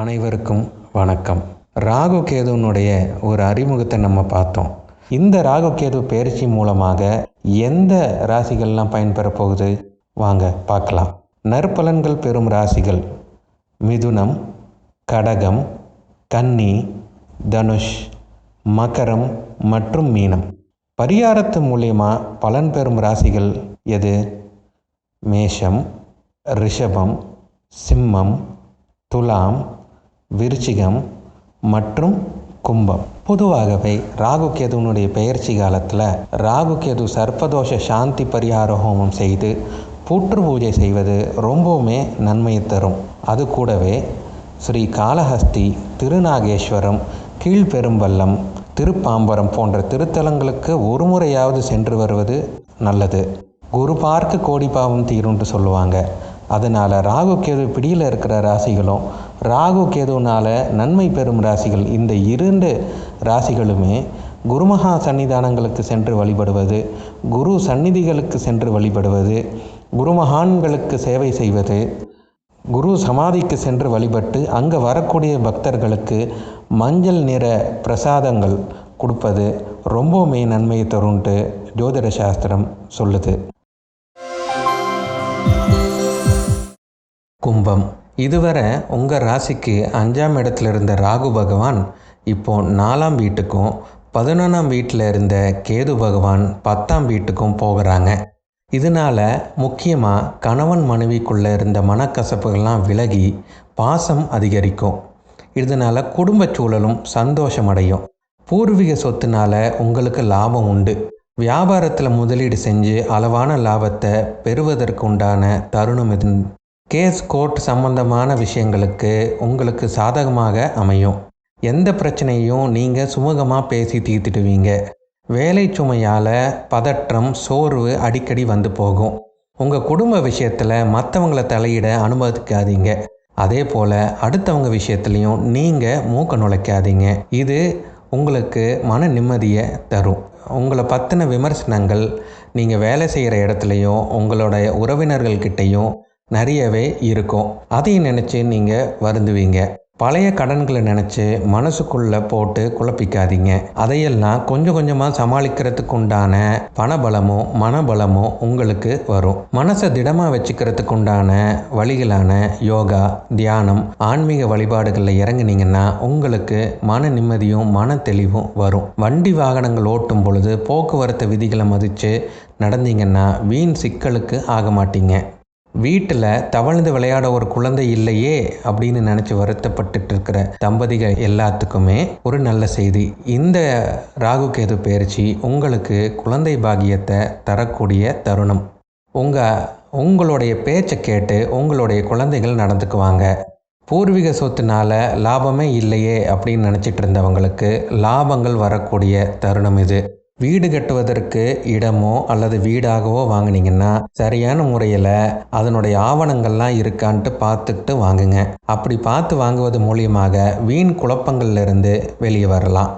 அனைவருக்கும் வணக்கம். ராகு கேதுனுடைய ஒரு அறிமுகத்தை நம்ம பார்த்தோம். இந்த ராகு கேது பயிற்சி மூலமாக எந்த ராசிகள்லாம் பயன்பெற போகுது? வாங்க பார்க்கலாம். நற்பலன்கள் பெறும் ராசிகள் மிதுனம் கடகம் கன்னி தனுஷ் மகரம் மற்றும் மீனம். பரிகாரத்து மூலியமாக பலன் பெறும் ராசிகள் எது? மேஷம் ரிஷபம் சிம்மம் துலாம் விருச்சிகம் மற்றும் கும்பம். பொதுவாகவே ராகு கேதுனுடைய பெயர்ச்சி காலத்தில் ராகு கேது சர்ப்பதோஷ சாந்தி பரிகார ஹோமம் செய்து புற்று பூஜை செய்வது ரொம்பவுமே நன்மையை தரும். அது கூடவே ஸ்ரீ காளஹஸ்தி திருநாகேஸ்வரம் கீழ்பெரும்பள்ளம் திருப்பாம்பரம் போன்ற திருத்தலங்களுக்கு ஒரு முறையாவது சென்று வருவது நல்லது. குரு பார்க்க கோடி பாவம் தீரும்னு சொல்லுவாங்க. அதனால் ராகு கேது பிடியில் இருக்கிற ராசிகளும் ராகு கேதுனால நன்மை பெறும் ராசிகள் இந்த இரண்டு ராசிகளுமே குருமகா சன்னிதானங்களுக்கு சென்று வழிபடுவது குரு சந்நிதிகளுக்கு சென்று வழிபடுவது குருமகான்களுக்கு சேவை செய்வது குரு சமாதிக்கு சென்று வழிபட்டு அங்கே வரக்கூடிய பக்தர்களுக்கு மஞ்சள் நிற பிரசாதங்கள் கொடுப்பது ரொம்பவுமே நன்மையை தரும்ன்ட்டு ஜோதிட சாஸ்திரம் சொல்லுது. கும்பம். இதுவரை உங்கள் ராசிக்கு அஞ்சாம் இடத்துல இருந்த ராகு பகவான் இப்போ நாலாம் வீட்டுக்கும் பதினொன்றாம் வீட்டில் இருந்த கேது பகவான் பத்தாம் வீட்டுக்கும் போகிறாங்க. இதனால் முக்கியமாக கணவன் மனைவிக்குள்ளே இருந்த மனக்கசப்புகள்லாம் விலகி பாசம் அதிகரிக்கும். இதனால் குடும்ப சூழலும் சந்தோஷமடையும். பூர்வீக சொத்துனால உங்களுக்கு லாபம் உண்டு. வியாபாரத்தில் முதலீடு செஞ்சு அளவான லாபத்தை பெறுவதற்கு உண்டான தருணம் இது. கேஸ் கோர்ட் சம்பந்தமான விஷயங்களுக்கு உங்களுக்கு சாதகமாக அமையும். எந்த பிரச்சனையும் நீங்கள் சுமூகமாக பேசி தீர்த்துடுவீங்க. வேலை சுமையால் பதற்றம் சோர்வு அடிக்கடி வந்து போகும். உங்கள் குடும்ப விஷயத்தில் மற்றவங்கள தலையிட அனுமதிக்காதீங்க. அதே போல் அடுத்தவங்க விஷயத்துலையும் நீங்கள் மூக்க நுழைக்காதீங்க. இது உங்களுக்கு மன நிம்மதியை தரும். உங்களை பற்றின விமர்சனங்கள் நீங்கள் வேலை செய்கிற இடத்துலையும் உங்களோட உறவினர்கள்கிட்டையும் நிறையவே இருக்கும். அதையும் நினச்சி நீங்கள் வருந்துவீங்க. பழைய கடன்களை நினச்சி மனசுக்குள்ளே போட்டு குழப்பிக்காதீங்க. அதையெல்லாம் கொஞ்சம் கொஞ்சமாக சமாளிக்கிறதுக்கு உண்டான பணபலமோ மனபலமோ உங்களுக்கு வரும். மனசை திடமாக வச்சுக்கிறதுக்கு உண்டான வழிகளான யோகா தியானம் ஆன்மீக வழிபாடுகளில் இறங்குனீங்கன்னா உங்களுக்கு மன நிம்மதியும் மன தெளிவும் வரும். வண்டி வாகனங்கள் ஓட்டும் பொழுது போக்குவரத்து விதிகளை மதித்து நடந்தீங்கன்னா வீண் சிக்கலுக்கு ஆக மாட்டீங்க வீட்டில் தவழ்ந்து விளையாட ஒரு குழந்தை இல்லையே அப்படின்னு நினச்சி வருத்தப்பட்டுட்டு இருக்கிற தம்பதிகள் எல்லாத்துக்குமே ஒரு நல்ல செய்தி. இந்த ராகு கேது பயிற்சி உங்களுக்கு குழந்தை பாகியத்தை தரக்கூடிய தருணம். உங்கள் உங்களுடைய பேச்சை கேட்டு உங்களுடைய குழந்தைகள் நடந்துக்குவாங்க. பூர்வீக சொத்துனால லாபமே இல்லையே அப்படின்னு நினச்சிட்டு இருந்தவங்களுக்கு லாபங்கள் வரக்கூடிய தருணம் இது. வீடு கட்டுவதற்கு இடமோ அல்லது வீடாகவோ வாங்கினீங்கன்னா சரியான முறையில் அதனுடைய ஆவணங்கள்லாம் இருக்கான்ட்டு பார்த்துக்கிட்டு வாங்குங்க. அப்படி பார்த்து வாங்குவது மூலியமாக வீண் குழப்பங்கள்லேருந்து வெளியே வரலாம்.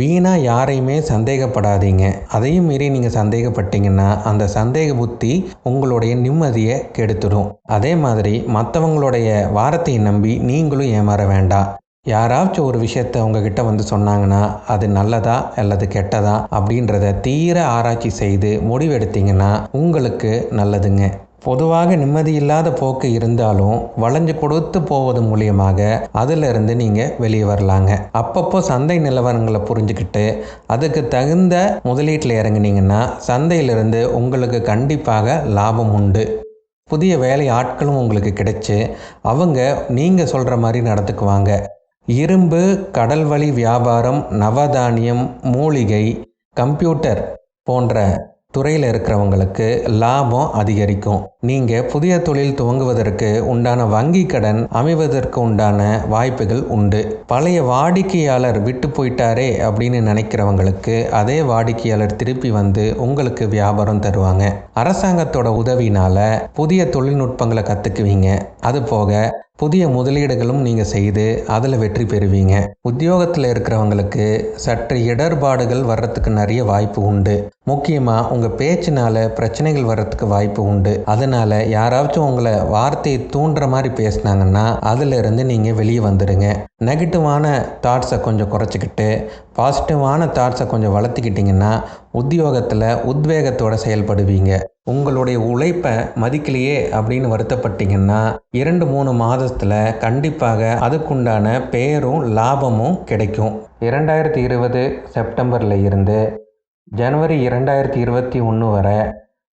வீணாக யாரையுமே சந்தேகப்படாதீங்க. அதையும் மீறி நீங்கள் சந்தேகப்பட்டீங்கன்னா அந்த சந்தேக புத்தி உங்களுடைய நிம்மதியை கெடுத்துடும். அதே மாதிரி மற்றவங்களுடைய வாரத்தை நம்பி நீங்களும் ஏமாற வேண்டாம். யாராச்சும் ஒரு விஷயத்த உங்ககிட்ட வந்து சொன்னாங்கன்னா அது நல்லதா அல்லது கெட்டதா அப்படின்றத தீர ஆராய்ச்சி செய்து முடிவெடுத்தீங்கன்னா உங்களுக்கு நல்லதுங்க. பொதுவாக நிம்மதியில்லாத போக்கு இருந்தாலும் வளைஞ்சு கொடுத்து போவது மூலியமாக அதிலிருந்து நீங்கள் வெளியே வரலாங்க. அப்பப்போ சந்தை நிலவரங்களை புரிஞ்சுக்கிட்டு அதுக்கு தகுந்த முதலீட்டில் இறங்குனீங்கன்னா சந்தையிலிருந்து உங்களுக்கு கண்டிப்பாக லாபம் உண்டு. புதிய வேலை ஆட்களும் உங்களுக்கு கிடைச்சி அவங்க நீங்கள் சொல்கிற மாதிரி நடந்துக்குவாங்க. இரும்பு கடல்வழி வியாபாரம் நவதானியம் மூலிகை கம்ப்யூட்டர் போன்ற துறையில் இருக்கிறவங்களுக்கு லாபம் அதிகரிக்கும். நீங்கள் புதிய தொழில் துவங்குவதற்கு உண்டான வங்கி கடன் அமைவதற்கு உண்டான வாய்ப்புகள் உண்டு. பழைய வாடிக்கையாளர் விட்டு போயிட்டாரே அப்படின்னு நினைக்கிறவங்களுக்கு அதே வாடிக்கையாளர் திருப்பி வந்து உங்களுக்கு வியாபாரம் தருவாங்க. அரசாங்கத்தோட உதவினால புதிய தொழில்நுட்பங்களை கற்றுக்குவீங்க அது போக புதிய முதலீடுகளும் நீங்கள் செய்து அதில் வெற்றி பெறுவீங்க. உத்தியோகத்தில் இருக்கிறவங்களுக்கு சற்று இடர்பாடுகள் வர்றதுக்கு நிறைய வாய்ப்பு உண்டு. முக்கியமாக உங்கள் பேச்சினால பிரச்சனைகள் வர்றதுக்கு வாய்ப்பு உண்டு. அதனால் அதனால் யாராச்சும் உங்களை வார்த்தையை தூண்டுற மாதிரி பேசுனாங்கன்னா அதிலிருந்து நீங்கள் வெளியே வந்துடுங்க. நெகட்டிவான தாட்ஸை கொஞ்சம் குறைச்சிக்கிட்டு பாசிட்டிவான தாட்ஸை கொஞ்சம் வளர்த்துக்கிட்டிங்கன்னா உத்தியோகத்தில் உத்வேகத்தோட செயல்படுவீங்க. உங்களுடைய உழைப்பை மதிக்கலையே அப்படின்னு வருத்தப்பட்டீங்கன்னா இரண்டு மூணு மாதத்தில் கண்டிப்பாக அதுக்குண்டான பேரும் லாபமும் கிடைக்கும். இரண்டாயிரத்தி இருபது செப்டம்பரில் இருந்து ஜனவரி இரண்டாயிரத்தி இருபத்தி ஒன்று வரை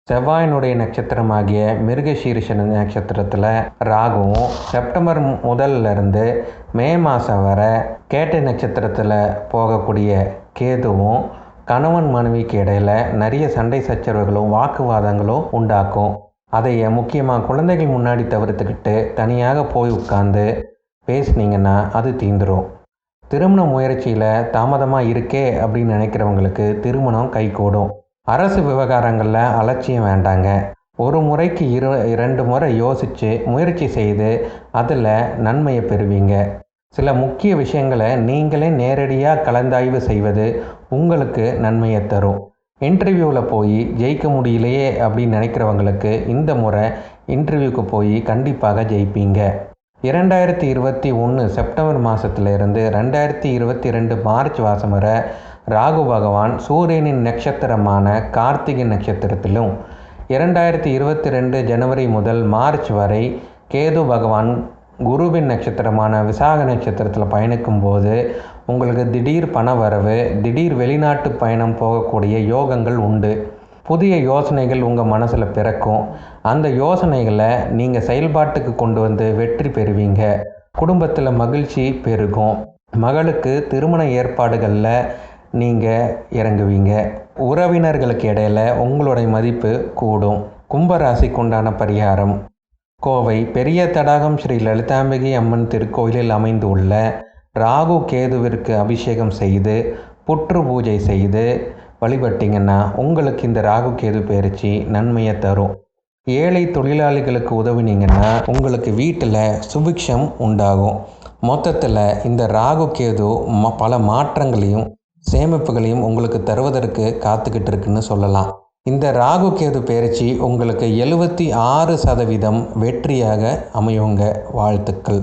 செவ்வாயினுடைய நட்சத்திரமாகிய மிருகசீரிஷ நட்சத்திரத்தில் ராகுவும் செப்டம்பர் முதல்ல இருந்து மே மாதம் வரை கேட்டை நட்சத்திரத்தில் போகக்கூடிய கேதுவும் கணவன் மனைவிக்கு இடையில நிறைய சண்டை சச்சரவுகளும் வாக்குவாதங்களும் உண்டாக்கும். அதை முக்கியமாக குழந்தைகள் முன்னாடி தவிர்த்துக்கிட்டு தனியாக போய் உட்காந்து பேசுனீங்கன்னா அது தீந்துடும் திருமண முயற்சியில் தாமதமாக இருக்கே அப்படின்னு நினைக்கிறவங்களுக்கு திருமணம் கைகூடும். அரசு விவகாரங்களில் அலட்சியம் வேண்டாங்க. ஒரு முறைக்கு இரு இரண்டு முறை யோசித்து முயற்சி செய்து அதில் நன்மையை பெறுவீங்க. சில முக்கிய விஷயங்களை நீங்களே நேரடியாக கலந்தாய்வு செய்வது உங்களுக்கு நன்மையை தரும். இன்டர்வியூவில் போய் ஜெயிக்க முடியலையே அப்படின்னு நினைக்கிறவங்களுக்கு இந்த முறை இன்டர்வியூக்கு போய் கண்டிப்பாக ஜெயிப்பீங்க. இரண்டாயிரத்தி இருபத்தி ஒன்று செப்டம்பர் மாதத்துலேருந்து ரெண்டாயிரத்தி இருபத்தி ரெண்டு மார்ச் மாதம் வரை ராகு பகவான் சூரியனின் நட்சத்திரமான கார்த்திகை நட்சத்திரத்திலும் இரண்டாயிரத்தி இருபத்தி ரெண்டு ஜனவரி முதல் மார்ச் வரை கேது பகவான் குருவின் நட்சத்திரமான விசாக நட்சத்திரத்தில் பயணிக்கும் போது உங்களுக்கு திடீர் பண வரவு திடீர் வெளிநாட்டு பயணம் போகக்கூடிய யோகங்கள் உண்டு. புதிய யோசனைகள் உங்கள் மனசில் பிறக்கும். அந்த யோசனைகளை நீங்கள் செயல்பாட்டுக்கு கொண்டு வந்து வெற்றி பெறுவீங்க. குடும்பத்தில் மகிழ்ச்சி பெருகும். மகளுக்கு திருமண ஏற்பாடுகளில் நீங்கள் இறங்குவீங்க. உறவினர்களுக்கு இடையில உங்களுடைய மதிப்பு கூடும். கும்பராசிக்கு உண்டான பரிகாரம். கோவை பெரிய தடாகம் ஸ்ரீ லலிதாம்பிகை அம்மன் திருக்கோயிலில் அமைந்துள்ள ராகு கேதுவிற்கு அபிஷேகம் செய்து புற்று பூஜை செய்து வழிபட்டிங்கன்னா உங்களுக்கு இந்த ராகு கேது பயிற்சி நன்மையை தரும். ஏழை தொழிலாளிகளுக்கு உதவினீங்கன்னா உங்களுக்கு வீட்டில் சுபிக்ஷம் உண்டாகும். மொத்தத்தில் இந்த ராகு கேது ம பல மாற்றங்களையும் சேமிப்புகளையும் உங்களுக்கு தருவதற்கு காத்துக்கிட்டு இருக்குன்னு சொல்லலாம். இந்த ராகு கேது பயிற்சி உங்களுக்கு எழுபத்தி ஆறு சதவீதம் வெற்றியாக அமையுங்க. வாழ்த்துக்கள்.